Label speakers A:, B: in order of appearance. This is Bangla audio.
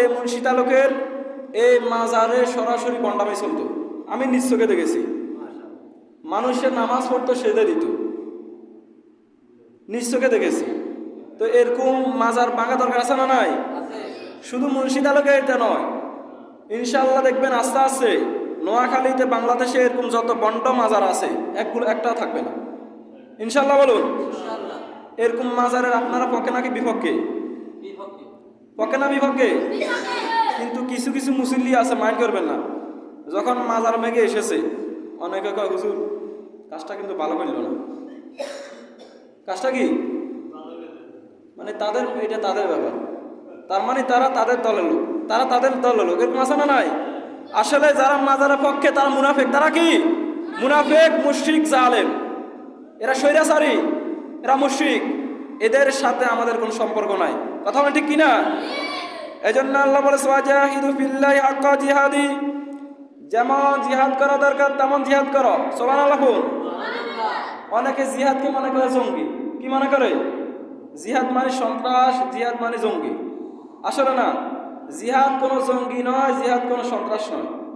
A: এই মুন্সি তালুকের এই মাজারে সরাসরি বন্ডামি চলতো। আমি নিজ চোখে দেখেছি। মানুষের নামাজ পড়তো সেদে দিত। নিজ চোখে দেখেছি। তো এরকম মাজার ভাঙা দরকার আছে না নাই? শুধু মুন্সি তালুকে এটা নয়। ইনশাল্লাহ দেখবেন আস্তে আস্তে নোয়াখালীতে বাংলাদেশে এরকম যত বন্ড মাজার আছে একগুলো একটাও থাকবে না। ইনশাল্লাহ বলুন। এরকম মাজারের আপনারা পক্ষে নাকি বিপক্ষে? পক্ষে না বিপক্ষে? কিন্তু কিছু কিছু মুসল্লি আছে, মাইন্ড করবেন না। যখন মাজার মেঘে এসেছে, অনেকে কয়, হুজুর, কাজটা কিন্তু ভালো করল না। কাজটা কি? মানে তাদের, এটা তাদের ব্যাপার। তার মানে তারা তাদের দলের লোক। তারা তাদের দলের লোক। এরকম আছে না নাই? আসলে যারা মাজারের পক্ষে, তারা মুনাফেক। তারা কি? মুনাফেক, মুশরিক, জালেম। এরা স্বৈরাচারী। এরা মুশরিক। এদের সাথে আমাদের কোনো সম্পর্ক নাই। কথা বলেন ঠিক কিনা? এই জন্য আল্লাহ বলে হাক্কা জিহাদি। যেমন জিহাদ করা দরকার, তেমন জিহাদ করো। সোমান আল্লাহ অনেকে জিহাদকে মনে করে জঙ্গি। কি মনে করে? জিহাদ মানে সন্ত্রাস, জিহাদ মানে জঙ্গি। আসলে না, জিহাদ কোনো জঙ্গি নয়, জিহাদ কোনো সন্ত্রাস নয়।